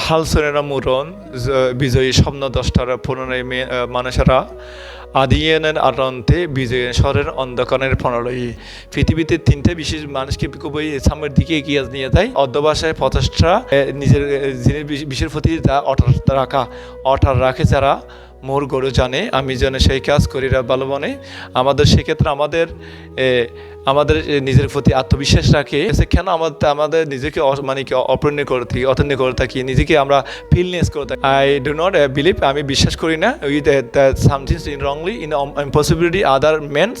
হালসনেরা মুরন বিজয়ী স্বপ্ন দশটার পুনরায় মানুষেরা আদিয়েনের আরন্তে বিজয়ী স্বরের অন্ধকারের প্রণয় পৃথিবীতে তিনটে বিশেষ মানুষকে খুবই সামনের দিকে এগিয়ে নিয়ে যায়। অধ্যবাসায় প্রচেষ্টা নিজের আহ, জিনিস বিশ- প্রতি তা অটার রাখা অটার রাখে যারা মোর গরু জানে আমি যেন সেই কাজ করিরা ভালো মনে আমাদের সেক্ষেত্রে আমাদের আমাদের নিজের প্রতি আত্মবিশ্বাস রাখে। সে কেন আমাদের আমাদের নিজেকে মানে কি, অপূর্ণ করে থাকি অতন্য করে থাকি, নিজেকে আমরা ফিলনেস করে থাকি? আই ডু নট বিলিভ আমি বিশ্বাস করি না। With somethings in wrongly in impossibility other men's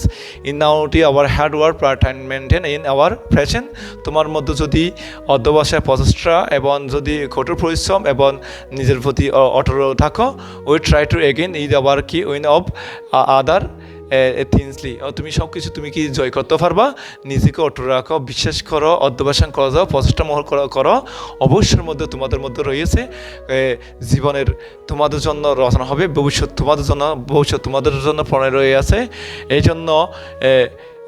in naughty our hard work maintain in our present তোমার মধ্যে যদি অধ্যবসায়, প্রচেষ্টা এবং যদি কঠোর পরিশ্রম এবং নিজের প্রতি অটল থাকো we try to again is our key win of other things তুমি সব কিছু তুমি কি জয় করতে পারবা? নিজেকে অটো রাখো, বিশ্বাস করো, অধ্যবাসন করা যাও, প্রচেষ্টা মহল করো অবশ্যের মধ্যে তোমাদের মধ্যে রয়েছে জীবনের তোমাদের জন্য রচনা হবে, ভবিষ্যৎ তোমাদের জন্য, ভবিষ্যৎ তোমাদের জন্য প্রণয় রয়ে আছে। এই জন্য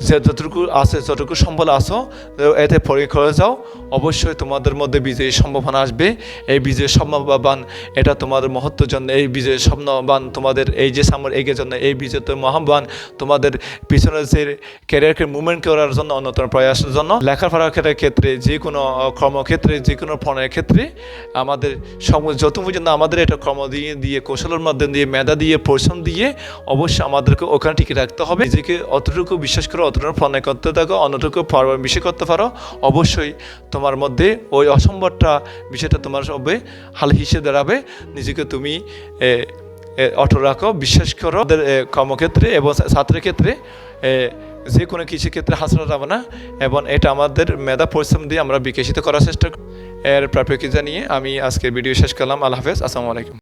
যে যতটুকু আছে, যতটুকু সম্বল আসো এতে পরীক্ষা করে যাও। অবশ্যই তোমাদের মধ্যে বিজয়ী সম্ভাবনা আসবে। এই বিজয়ের সম্ভাবনাবান এটা তোমাদের মহত্বের জন্য, এই বিজয়ের স্বপ্নবান তোমাদের এই যে সামর এগিয়ে জন্য, এই বিজয় তো মহাবান তোমাদের পিছনে যে ক্যারিয়ারকে মুভমেন্ট করার জন্য অন্যতম প্রয়াসের জন্য। লেখাপড়ার ক্ষেত্রে- যে কোনো কর্মক্ষেত্রে, যে কোনো প্রণয়ের ক্ষেত্রে আমাদের সম যত পর্যন্ত আমাদের এটা কর্ম দিয়ে দিয়ে, কৌশলের মাধ্যম দিয়ে, মেধা দিয়ে, পরিশ্রম দিয়ে, অবশ্যই আমাদেরকে ওখানে টিকে রাখতে হবে। নিজেকে অতটুকু বিশ্বাস করো অতটুকু প্রণয় করতে থাকো অন্যটুকু পর- বিষয় করতে পারো অবশ্যই তোমার মধ্যে ওই অসম্ভবটা বিষয়টা তোমার সবে হাল হিসেবে দাঁড়াবে। নিজেকে তুমি এ, রাখো বিশ্বাস করো। কর্মক্ষেত্রে এবং ছাত্রের ক্ষেত্রে যে কোনো কিছু ক্ষেত্রে হাসরা যাবে না এবং এটা আমাদের মেধা পরিশ্রম দিয়ে আমরা বিকশিত করার চেষ্টা। এর প্রাপ্যকে জানিয়ে আমি আজকের ভিডিও শেষ করলাম। আল্লাহ হাফেজ। আসসালামু আলাইকুম।